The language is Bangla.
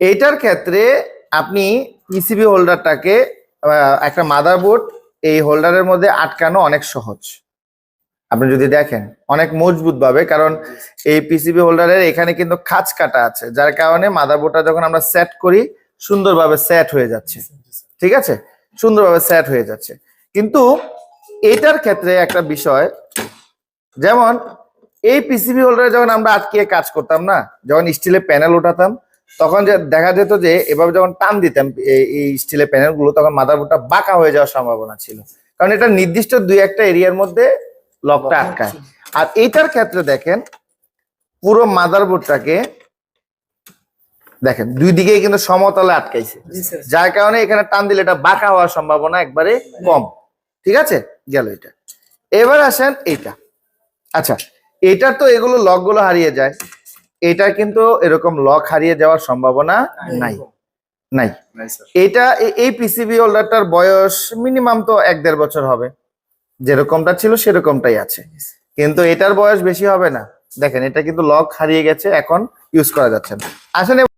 এইটার ক্ষেত্রে আপনি পিসিবি হোল্ডারটাকে আহ, একটা মাদারবোর্ড এই হোল্ডারের মধ্যে আটকানো অনেক সহজ। আপনি যদি দেখেন অনেক মজবুত ভাবে কারণ এই পিসিবি হোল্ডারের এখানে কিন্তু খাঁচ কাটা আছে যার কারণে মাদারবোর্ডটা যখন আমরা সেট করি সুন্দরভাবে সেট হয়ে যাচ্ছে। ঠিক আছে? সুন্দরভাবে সেট হয়ে যাচ্ছে। কিন্তু এটার ক্ষেত্রে একটা বিষয় যেমন এই পিসিবি হোল্ডারে যখন আমরা আটকে কাজ করতাম না যখন স্টিলের প্যানেল উঠাতাম তখন যে দেখা যেত যে এভাবে যখন টান দিতাম এই- স্টিলের প্যানেলগুলো তখন মাদারবোর্ডটা বাঁকা হয়ে যাওয়ার সম্ভাবনা ছিল। কারণ এটা নির্দিষ্ট দুই একটা এরিয়ার মধ্যে লকটা আটকায়। আর এইটার ক্ষেত্রে দেখেন পুরো মাদারবোর্ডটাকে দেখেন দুই দিকেই কিন্তু সমতলে আটকাইছে। যার কারণে এখানে টান দিলে এটা বাঁকা হওয়ার সম্ভাবনা একবারে কম। ঠিক আছে? গেল এটা। এবার আসেন এইটা। আচ্ছা এটার তো এগুলো লকগুলো হারিয়ে যায়। এটা কিন্তু এরকম লক হারিয়ে যাওয়ার সম্ভাবনা নাই। নাই। এটা এই পিসিবি হোল্ডারটার বয়স মিনিমাম তো এক দেড় বছর হবে। যেরকমটা ছিল সেরকমটাই আছে। কিন্তু এটার বয়স বেশি হবে না। দেখেন এটা কিন্তু লক হারিয়ে গেছে এখন ইউজ করা যাচ্ছে না। আসলে